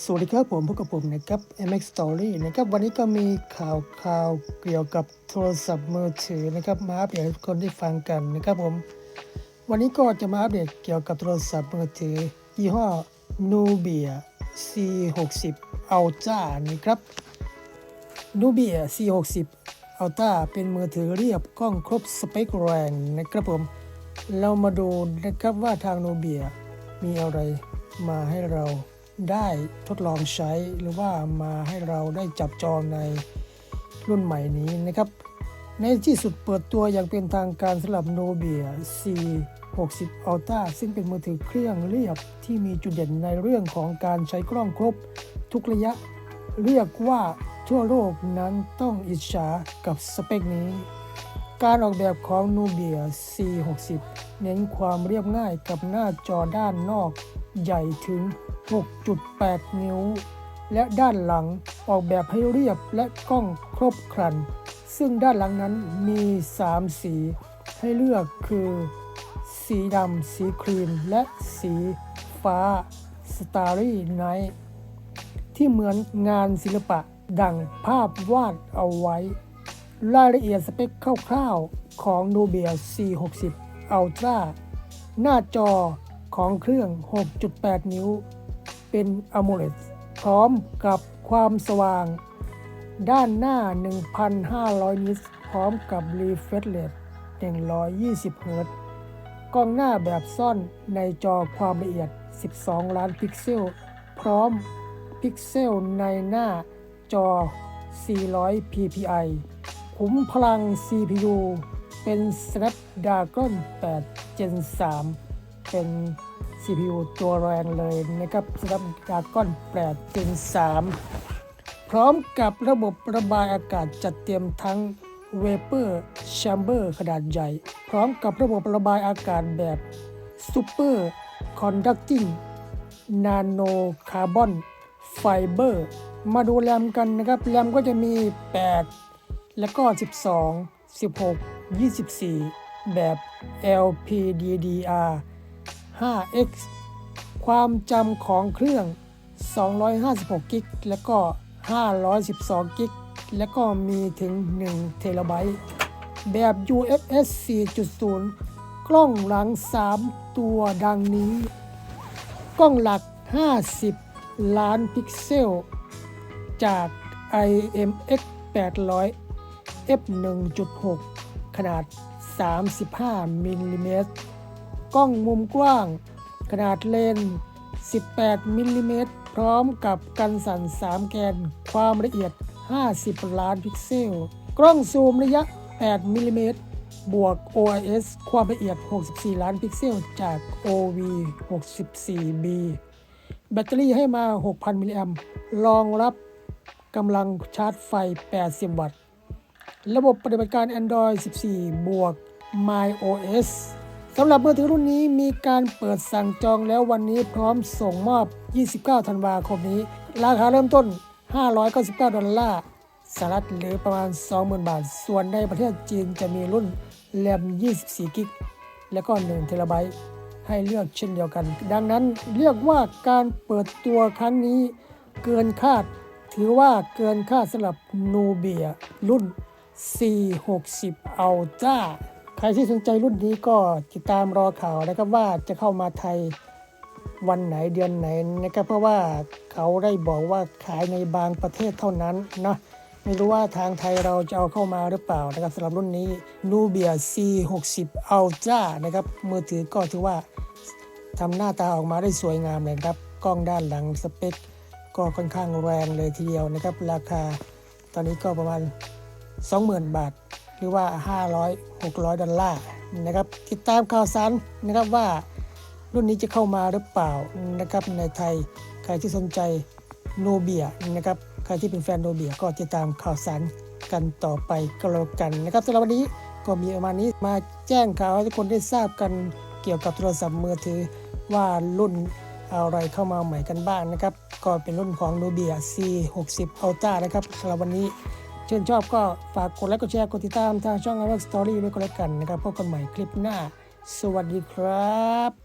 สวัสดีครับผมพบกับผมนะครับ MX Story นะครับวันนี้ก็มีข่าวข่าวเกี่ยวกับโทรศัพท์มือถือนะครับมาอัปเดตให้ทุกคนได้ฟังกันนะครับผม วันนี้ก็จะมาอัปเดตเกี่ยวกับโทรศัพท์มือถือ ยี่ห้อ Nubia C60 Ultra นะครับ Nubia C60 Ultra เป็นมือถือเรียบกล้องครบสเปคแรงนะครับผม เรามาดูนะครับว่าทาง Nubia มีอะไรมาให้เรา ได้ทดลองใช้หรือว่ามาให้เราได้จับจองในรุ่นใหม่นี้นะครับ ในที่สุดเปิดตัวอย่างเป็นทางการสำหรับ Nubia C60 Ultra ซึ่งเป็นมือถือเครื่องเรียบที่มีจุดเด่นในเรื่องของการใช้กล้องครบ ทุกระยะ เรียกว่าทั่วโลกนั้นต้องอิจฉากับสเปคนี้ การออกแบบของ Nubia C60 เน้นความเรียบง่ายกับหน้าจอด้านนอกใหญ่ถึง 6.8 นิ้ว และด้านหลังออกแบบให้เรียบและกล้องครบครัน ซึ่งด้านหลังนั้นมี 3 สี ให้เลือกคือ สีดำ สีครีม และสีฟ้า Starry Night ที่เหมือนงานศิลปะดังภาพวาดเอาไว้ รายละเอียดสเปคคร่าวๆของ Nubia C60 Ultra หน้าจอของเครื่อง 6.8 นิ้ว เป็น AMOLED พร้อมกับความสว่าง ด้านหน้า 1,500 นิตส์พร้อมกับ refresh rate 120 เฮิรตซ์กล้องหน้าแบบซ่อนในจอความละเอียด 12 ล้านพิกเซล พร้อมพิกเซลในหน้าจอ 400 ppi ขุมพลัง CPU เป็น Snapdragon 8 Gen 3 เป็น CPU ตัวแรงเลยนะครับ Snapdragon 8 Gen 3 พร้อมกับระบบระบายอากาศจัดเตรียมทั้ง Vapor Chamber ขนาดใหญ่ พร้อมกับระบบระบายอากาศแบบ Super Conducting Nano Carbon Fiber มาดูแรมกันนะครับ แรมก็จะมี 8 แล้วก็ 12 16 24 แบบ LPDDR 5X ความจำของเครื่อง 256กิกแล้วก็ 512กิกแล้วก็มีถึง1เทราไบต์แบบ UFS 4.0 กล้องหลัง 3 ตัวดังนี้ กล้องหลัก 50 ล้านพิกเซล จาก IMX 800 f 1.6 ขนาด 35มิลลิเมตร กล้องมุมกว้าง ขนาดเลนส์18 มิลลิเมตร พร้อมกับกันสั่น 3 แกน ความละเอียด 50 ล้านพิกเซล กล้องซูมระยะ 8 มิลลิเมตร บวก OIS ความละเอียด 64 ล้านพิกเซล จาก OV 64B แบตเตอรี่ให้มา 6,000 มิลลิแอมป์รองรับกำลังชาร์จไฟ 80 วัตต์ ระบบปฏิบัติการ Android 14 บวก MyOS สำหรับมือถือรุ่นนี้มีการเปิดสั่งจองแล้ววันนี้พร้อมส่งมอบ 29 ธันวาคมนี้ ราคาเริ่มต้น 599 ดอลลาร์สหรัฐหรือประมาณ 20,000 บาท ส่วนในประเทศจีนจะมีรุ่นแรม 24 กิก แล้วก็1เทราไบต์ให้เลือกเช่นเดียวกัน ดังนั้นเรียกว่าการเปิดตัวครั้งนี้เกินคาด ถือว่าเกินคาดสำหรับนูเบียรุ่น C60 Ultra ครที่สนใจรุ่นนี้ก็ติดตามรอข่าวนะครับว่าจะเข้ามาไทยวันไหนเดือนไหนนะครับเพราะว่าเขาได้บอกว่าขายในบางประเทศเท่านั้นนะไม่รู้ว่าทางไทยเราจะเอาเข้ามาหรือเปล่านะครับสำหรับรุ่นนี้ Nubia C60 Ultra นะครับมือถือก็ถือว่าทำหน้าตาออกมาได้สวยงามเลยครับ กล้องด้านหลังสเปค ก็ค่อนข้างแรงเลยทีเดียวนะครับ ราคาตอนนี้ก็ประมาณ 20,000 บาท รือว่า 500 600 ดอลลาร์นะครับติดตามข่าวสารนะครับว่ารุ่นนี้จะเข้ามาหรือเปล่านะครับในไทยใครที่สนใจโนเบียนะครับใครที่เป็นแฟนโนเบียก็ติดตามข่าวสารกันต่อไปก็แล้วกันนะครับสำหรับวันนี้ก็มีประมาณนี้มาแจ้งข่าวให้ทุกคนได้ทราบกันเกี่ยวกับโทรศัพท์มือถือว่ารุ่นอะไรเข้ามาใหม่กันบ้างนะครับ ก็เป็นรุ่นของ Nubia C60 Ultra นะครับสำหรับวันนี้ ช่นชอบก็ฝากกดไลค์กดแชร์กดติดตามทางช่อง a r o x Story ด้วยก็แล้วกันนะครับพบกันใหม่คลิปหน้า สวัสดีครับ